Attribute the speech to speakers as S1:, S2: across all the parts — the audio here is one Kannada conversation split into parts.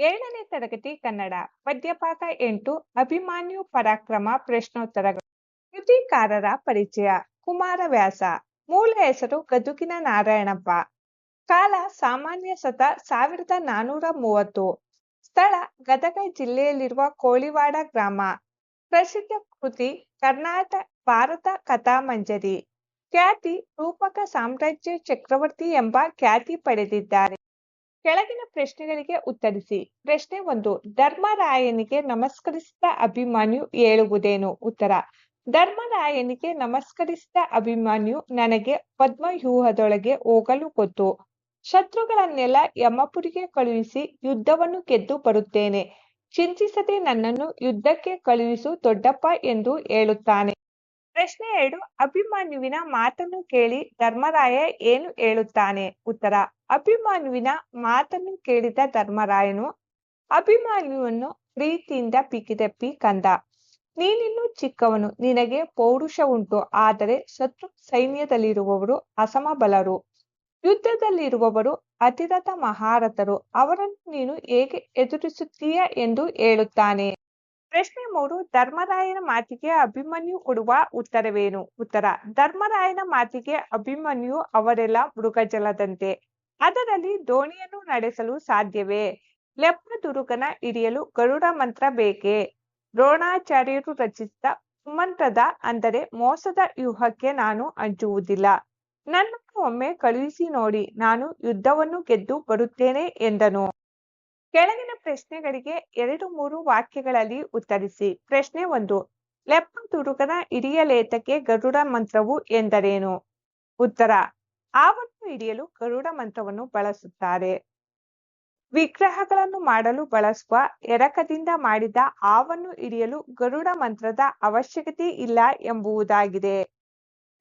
S1: ಏಳನೇ ತರಗತಿ ಕನ್ನಡ, ಪದ್ಯಪಾಠ ಎಂಟು, ಅಭಿಮಾನ್ಯು ಪರಾಕ್ರಮ, ಪ್ರಶ್ನೋತ್ತರಗಳು. ಕೃತಿಕಾರರ ಪರಿಚಯ ಕುಮಾರವ್ಯಾಸ ಮೂಲ ಹೆಸರು ಗದುಗಿನ ನಾರಾಯಣಪ್ಪ. ಕಾಲ ಸಾಮಾನ್ಯ ಸತ ಸಾವಿರದ ನಾನೂರ ಮೂವತ್ತು. ಸ್ಥಳ ಗದಗ ಜಿಲ್ಲೆಯಲ್ಲಿರುವ ಕೋಳಿವಾಡ ಗ್ರಾಮ. ಪ್ರಸಿದ್ಧ ಕೃತಿ ಕರ್ನಾಟಕ ಭಾರತ ಕಥಾಮಂಜರಿ ಖ್ಯಾತಿ ರೂಪಕ ಸಾಮ್ರಾಜ್ಯ ಚಕ್ರವರ್ತಿ ಎಂಬ ಖ್ಯಾತಿ ಪಡೆದಿದ್ದಾರೆ. ಕೆಳಗಿನ ಪ್ರಶ್ನೆಗಳಿಗೆ ಉತ್ತರಿಸಿ. ಪ್ರಶ್ನೆ ಒಂದು, ಧರ್ಮರಾಯನಿಗೆ ನಮಸ್ಕರಿಸಿದ ಅಭಿಮಾನ್ಯು ಹೇಳುವುದೇನು? ಉತ್ತರ, ಧರ್ಮರಾಯನಿಗೆ ನಮಸ್ಕರಿಸಿದ ಅಭಿಮಾನ್ಯು ನನಗೆ ಪದ್ಮವ್ಯೂಹದೊಳಗೆ ಹೋಗಲು ಗೊತ್ತು. ಶತ್ರುಗಳನ್ನೆಲ್ಲ ಯಮಪುರಿಗೆ ಕಳುಹಿಸಿ ಯುದ್ಧವನ್ನು ಗೆದ್ದು ಬರುತ್ತೇನೆ. ಚಿಂತಿಸದೆ ನನ್ನನ್ನು ಯುದ್ಧಕ್ಕೆ ಕಳುಹಿಸು ದೊಡ್ಡಪ್ಪ ಎಂದು ಹೇಳುತ್ತಾನೆ. ಪ್ರಶ್ನೆ ಎರಡು, ಅಭಿಮನ್ಯುವಿನ ಮಾತನ್ನು ಕೇಳಿ ಧರ್ಮರಾಯ ಏನು ಹೇಳುತ್ತಾನೆ? ಉತ್ತರ, ಅಭಿಮನ್ಯುವಿನ ಮಾತನ್ನು ಕೇಳಿದ ಧರ್ಮರಾಯನು, ಅಭಿಮನ್ಯುವನ್ನು ಪ್ರೀತಿಯಿಂದ ಪಿಕಿದಪ್ಪಿ ಕಂದ ನೀನಿನ್ನು ಚಿಕ್ಕವನು, ನಿನಗೆ ಪೌರುಷ ಉಂಟು, ಆದರೆ ಶತ್ರು ಸೈನ್ಯದಲ್ಲಿರುವವರು ಅಸಮಬಲರು. ಯುದ್ಧದಲ್ಲಿರುವವರು ಅತಿರಥ ಮಹಾರಥರು, ಅವರನ್ನು ನೀನು ಹೇಗೆ ಎದುರಿಸುತ್ತೀಯ ಎಂದು ಹೇಳುತ್ತಾನೆ? ಪ್ರಶ್ನೆ ಮೂರು, ಧರ್ಮರಾಯನ ಮಾತಿಗೆ ಅಭಿಮನ್ಯು ಕೊಡುವ ಉತ್ತರವೇನು? ಉತ್ತರ, ಧರ್ಮರಾಯನ ಮಾತಿಗೆ ಅಭಿಮನ್ಯು ಅವರೆಲ್ಲ ಮೃಗಜಲದಂತೆ. ಅದರಲ್ಲಿ ದೋಣಿಯನ್ನು ನಡೆಸಲು ಸಾಧ್ಯವೇ? ಲೆಪ್ಪದುರುಗನ ಹಿಡಿಯಲು ಗರುಡ ಮಂತ್ರ ಬೇಕೇ? ದ್ರೋಣಾಚಾರ್ಯರು ರಚಿಸಿದ ಸುಮಂತ್ರದ ಅಂದರೆ ಮೋಸದ ವ್ಯೂಹಕ್ಕೆ ನಾನು ಅಂಜುವುದಿಲ್ಲ ನನ್ನನ್ನು ಒಮ್ಮೆ ಕಳುಹಿಸಿ ನೋಡಿ, ನಾನು ಯುದ್ಧವನ್ನು ಗೆದ್ದು ಬರುತ್ತೇನೆ ಎಂದನು. ಕೆಳಗಿನ ಪ್ರಶ್ನೆಗಳಿಗೆ ಎರಡು ಮೂರು ವಾಕ್ಯಗಳಲ್ಲಿ ಉತ್ತರಿಸಿ. ಪ್ರಶ್ನೆ ಒಂದು ಲೆಪ್ಪದುಡುಕನ ಹಿಡಿಯ ಲೇತಕ್ಕೆ ಗರುಡ ಮಂತ್ರವು ಎಂದರೇನು? ಉತ್ತರ ಆವನ್ನು ಹಿಡಿಯಲು ಗರುಡ ಮಂತ್ರವನ್ನು ಬಳಸುತ್ತಾರೆ. ವಿಗ್ರಹಗಳನ್ನು ಮಾಡಲು ಬಳಸುವ ಎರಕದಿಂದ ಮಾಡಿದ ಆವನ್ನು ಹಿಡಿಯಲು ಗರುಡ ಮಂತ್ರದ ಅವಶ್ಯಕತೆ ಇಲ್ಲ ಎಂಬುದಾಗಿದೆ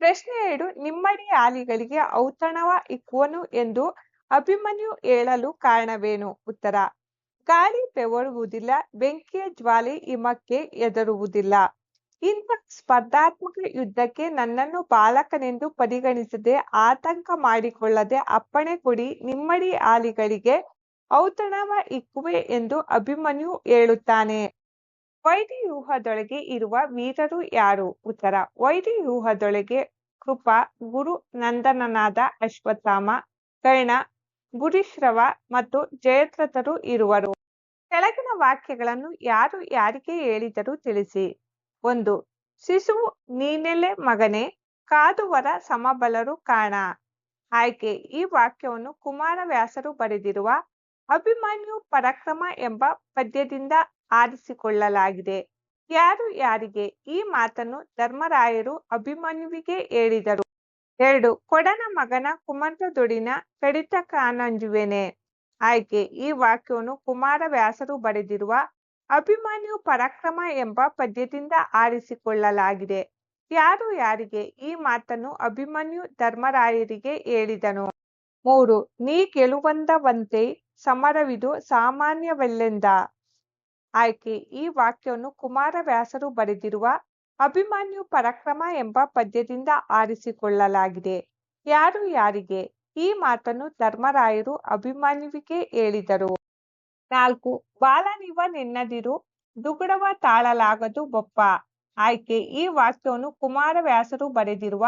S1: ಪ್ರಶ್ನೆ ಎರಡು, ನಿಮ್ಮಡಿ ಆಲಿಗಳಿಗೆ ಔತಣವ ಇಕ್ಕುವನು ಎಂದು ಅಭಿಮನ್ಯು ಹೇಳಲು ಕಾರಣವೇನು? ಉತ್ತರ ಗಾಳಿ ಬೆವರುವುದಿಲ್ಲ ಬೆಂಕಿಯ ಜ್ವಾಲೆ ಹಿಮಕ್ಕೆ ಎದರುವುದಿಲ್ಲ ಇಂಥ ಸ್ಪರ್ಧಾತ್ಮಕ ಯುದ್ಧಕ್ಕೆ ನನ್ನನ್ನು ಬಾಲಕನೆಂದು ಪರಿಗಣಿಸದೆ ಆತಂಕ ಮಾಡಿಕೊಳ್ಳದೆ ಅಪ್ಪಣೆ ಕೊಡಿ ನಿಮ್ಮಡಿ ಆಲಿಗಳಿಗೆ ಔತಣವ ಇಕ್ಕುವೆ ಎಂದು ಅಭಿಮನ್ಯು ಹೇಳುತ್ತಾನೆ. ವೈರಿವ್ಯೂಹದೊಳಗೆ ಇರುವ ವೀರರು ಯಾರು? ಉತ್ತರ ವೈರಿವ್ಯೂಹದೊಳಗೆ ಕೃಪ, ಗುರು ನಂದನನಾದ ಅಶ್ವತ್ಥಾಮ, ಕರ್ಣ ಗುರಿಶ್ರವ ಮತ್ತು ಜಯದ್ರಥರು ಇರುವರು. ಕೆಳಗಿನ ವಾಕ್ಯಗಳನ್ನು ಯಾರು ಯಾರಿಗೆ ಹೇಳಿದರು ತಿಳಿಸಿ. ಒಂದು ಶಿಶುವು ನೀನೆಲೆ ಮಗನೇ, ಕಾದುವರ ಸಮಬಲರು ಕಾಣ. ಆಯ್ಕೆ, ಈ ವಾಕ್ಯವನ್ನು ಕುಮಾರವ್ಯಾಸರು ಬರೆದಿರುವ ಅಭಿಮನ್ಯು ಪರಾಕ್ರಮ ಎಂಬ ಪದ್ಯದಿಂದ ಆರಿಸಿಕೊಳ್ಳಲಾಗಿದೆ. ಯಾರು ಯಾರಿಗೆ ಈ ಮಾತನ್ನು ಧರ್ಮರಾಯರು ಅಭಿಮನ್ಯುವಿಗೆ ಹೇಳಿದರು? ಎರಡು, ಕೊಡನ ಮಗನ ಕುಮಂತ್ರದೊಡಿನ ಕಡಿತ ಕಾನಂಜುವೆನೆ. ಆಯ್ಕೆ, ಈ ವಾಕ್ಯವನ್ನು ಕುಮಾರವ್ಯಾಸರು ಬರೆದಿರುವ ಅಭಿಮನ್ಯು ಪರಾಕ್ರಮ ಎಂಬ ಪದ್ಯದಿಂದ ಆರಿಸಿಕೊಳ್ಳಲಾಗಿದೆ. ಯಾರು ಯಾರಿಗೆ ಈ ಮಾತನ್ನು ಅಭಿಮನ್ಯು ಧರ್ಮರಾಯರಿಗೆ ಹೇಳಿದನು? ಮೂರು, ನೀ ಗೆಲುವಂದವಂತೆ ಸಮರವಿದು ಸಾಮಾನ್ಯವೆಲ್ಲೆಂದ? ಆಯ್ಕೆ, ಈ ವಾಕ್ಯವನ್ನು ಕುಮಾರವ್ಯಾಸರು ಬರೆದಿರುವ ಅಭಿಮನ್ಯು ಪರಾಕ್ರಮ ಎಂಬ ಪದ್ಯದಿಂದ ಆರಿಸಿಕೊಳ್ಳಲಾಗಿದೆ. ಯಾರು ಯಾರಿಗೆ? ಈ ಮಾತನ್ನು ಧರ್ಮರಾಯರು ಅಭಿಮನ್ಯುವಿಗೆ ಹೇಳಿದರು. ನಾಲ್ಕು ಬಾಲನಿವ ನಿನ್ನದಿರು, ದುಗುಡವ ತಾಳಲಾಗದು ಬೊಪ್ಪ. ಆಯ್ಕೆ, ಈ ವಾಕ್ಯವನ್ನು ಕುಮಾರವ್ಯಾಸರು ಬರೆದಿರುವ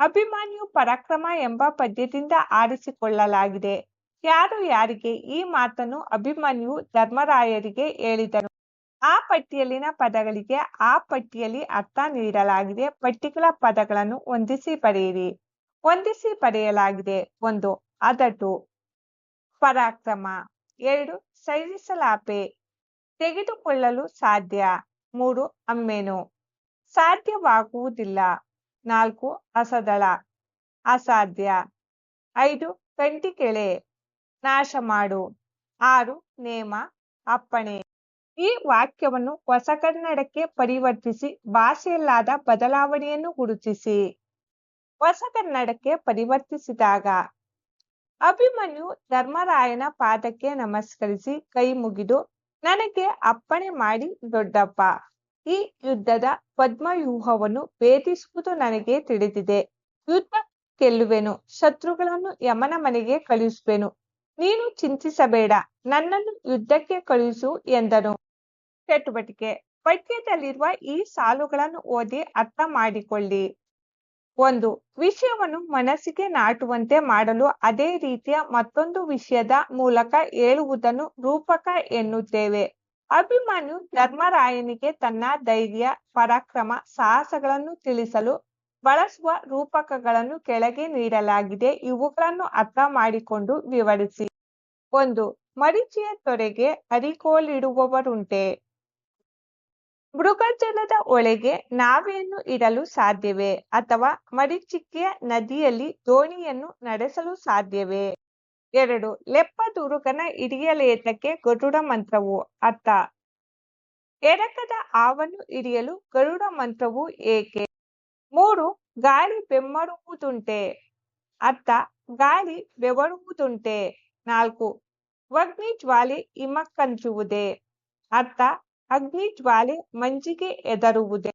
S1: ಅಭಿಮನ್ಯು ಪರಾಕ್ರಮ ಎಂಬ ಪದ್ಯದಿಂದ ಆರಿಸಿಕೊಳ್ಳಲಾಗಿದೆ. ಯಾರು ಯಾರಿಗೆ? ಈ ಮಾತನ್ನು ಅಭಿಮನ್ಯು ಧರ್ಮರಾಯರಿಗೆ ಹೇಳಿದನು ಆ ಪಟ್ಟಿಯಲ್ಲಿನ ಪದಗಳಿಗೆ ಆ ಪಟ್ಟಿಯಲ್ಲಿ ಅರ್ಥ ನೀಡಲಾಗಿದೆ. ಪರ್ಟಿಕ್ಯುಲರ್ ಪದಗಳನ್ನು ಹೊಂದಿಸಿ ಪಡೆಯಿರಿ ಹೊಂದಿಸಿ ಪಡೆಯಲಾಗಿದೆ ಒಂದು, ಅದಟು. ಪರಾಕ್ರಮ. ಎರಡು, ಸೈರಿಸಲಾಪೆ. ತೆಗೆದುಕೊಳ್ಳಲು ಸಾಧ್ಯ. ಮೂರು, ಅಮ್ಮೇನು. ಸಾಧ್ಯವಾಗುವುದಿಲ್ಲ. ನಾಲ್ಕು, ಅಸದಳ. ಅಸಾಧ್ಯ. ಐದು ಕಂಟಿಕೆಳೆ ನಾಶ ಮಾಡು ಆರು, ನೇಮ. ಅಪ್ಪಣೆ. ಈ ವಾಕ್ಯವನ್ನು ಹೊಸ ಕನ್ನಡಕ್ಕೆ ಪರಿವರ್ತಿಸಿ ಭಾಷೆಯಲ್ಲಾದ ಬದಲಾವಣೆಯನ್ನು ಗುರುತಿಸಿ. ಹೊಸ ಕನ್ನಡಕ್ಕೆ ಪರಿವರ್ತಿಸಿದಾಗ ಅಭಿಮನ್ಯು ಧರ್ಮರಾಯನ ಪಾದಕ್ಕೆ ನಮಸ್ಕರಿಸಿ ಕೈ ಮುಗಿದು, ನನಗೆ ಅಪ್ಪಣೆ ಮಾಡಿ ದೊಡ್ಡಪ್ಪ, ಈ ಯುದ್ಧದ ಪದ್ಮವ್ಯೂಹವನ್ನು ಭೇದಿಸುವುದು ನನಗೆ ತಿಳಿದಿದೆ. ಯುದ್ಧ ಗೆಲ್ಲುವೆನು, ಶತ್ರುಗಳನ್ನು ಯಮನ ಮನೆಗೆ ಕಳುಹಿಸುವೆನು. ನೀನು ಚಿಂತಿಸಬೇಡ, ನನ್ನನ್ನು ಯುದ್ಧಕ್ಕೆ ಕಳುಹಿಸು ಎಂದನು. ಚಟುವಟಿಕೆ. ಪಠ್ಯದಲ್ಲಿರುವ ಈ ಸಾಲುಗಳನ್ನು ಓದಿ ಅರ್ಥ ಮಾಡಿಕೊಳ್ಳಿ. ಒಂದು, ವಿಷಯವನ್ನು ಮನಸ್ಸಿಗೆ ನಾಟುವಂತೆ ಮಾಡಲು ಅದೇ ರೀತಿಯ ಮತ್ತೊಂದು ವಿಷಯದ ಮೂಲಕ ಹೇಳುವುದನ್ನು ರೂಪಕ ಎನ್ನುತ್ತೇವೆ. ಅಭಿಮಾನಿಯು ಧರ್ಮರಾಯನಿಗೆ ತನ್ನ ಧೈರ್ಯ, ಪರಾಕ್ರಮ, ಸಾಹಸಗಳನ್ನು ತಿಳಿಸಲು ಬಳಸುವ ರೂಪಕಗಳನ್ನು ಕೆಳಗೆ ನೀಡಲಾಗಿದೆ. ಇವುಗಳನ್ನು ಅರ್ಥ ಮಾಡಿಕೊಂಡು ವಿವರಿಸಿ. ಒಂದು, ಮರಿಚಿಯ ತೊರೆಗೆ ಅರಿಕೋಲಿಡುವವರುಂಟೆ. ಮೃಗಜಲದ ಒಳಗೆ ನಾವೆಯನ್ನು ಇಡಲು ಸಾಧ್ಯವೇ? ಅಥವಾ ಮರೀಚಿಕೆಯ ನದಿಯಲ್ಲಿ ದೋಣಿಯನ್ನು ನಡೆಸಲು ಸಾಧ್ಯವೇ? ಎರಡು ಲೆಪ್ಪದುರುಗನ ಹಿಡಿಯಲೇತಕ್ಕೆ ಗರುಡ ಮಂತ್ರವು ಅರ್ಥ. ಎರಕದ ಹಾವನ್ನು ಹಿಡಿಯಲು ಗರುಡ ಮಂತ್ರವು ಏಕೆ? ಮೂರು, ಗಾಳಿ ಬೆಮ್ಮರುವುದುಂಟೆ. ಅರ್ಥ, ಗಾಳಿ ಬೆವರುವುದುಂಟೆ. ನಾಲ್ಕು ಅಗ್ನಿ ಜ್ವಾಲೆ ಹಿಮಕ್ಕಂಚುವುದೇ ಅರ್ಥ ಅಗ್ನಿ ಜ್ವಾಲೆ ಮಂಜಿಗೆ ಎದರುವುದೇ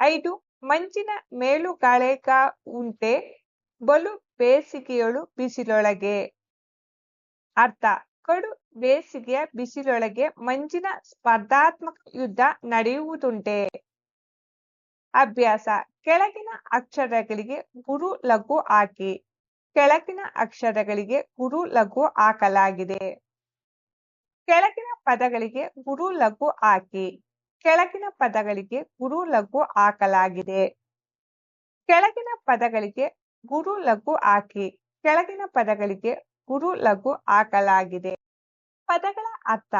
S1: ಐದು, ಮಂಜಿನ ಮೇಲುಗಾಳೆಗ ಉಂಟೆ, ಬಲು ಬೇಸಿಗೆಯೊಳು ಬಿಸಿಲೊಳಗೆ. ಅರ್ಥ, ಕಡು ಬೇಸಿಗೆಯ ಬಿಸಿಲೊಳಗೆ ಮಂಜಿನ ಸ್ಪರ್ಧಾತ್ಮಕ ಯುದ್ಧ ನಡೆಯುವುದುಂಟೆ. ಅಭ್ಯಾಸ, ಕೆಳಗಿನ ಅಕ್ಷರಗಳಿಗೆ ಗುರು ಲಘು ಹಾಕಿ, ಕೆಳಗಿನ ಅಕ್ಷರಗಳಿಗೆ ಗುರು ಲಘು ಹಾಕಲಾಗಿದೆ. ಕೆಳಗಿನ ಪದಗಳಿಗೆ ಗುರು ಲಘು ಹಾಕಿ. ಕೆಳಗಿನ ಪದಗಳಿಗೆ ಗುರು ಲಘು ಹಾಕಲಾಗಿದೆ. ಕೆಳಗಿನ ಪದಗಳಿಗೆ ಗುರು ಲಘು ಹಾಕಿ. ಕೆಳಗಿನ ಪದಗಳಿಗೆ ಗುರು ಲಘು ಹಾಕಲಾಗಿದೆ. ಪದಗಳ ಅರ್ಥ.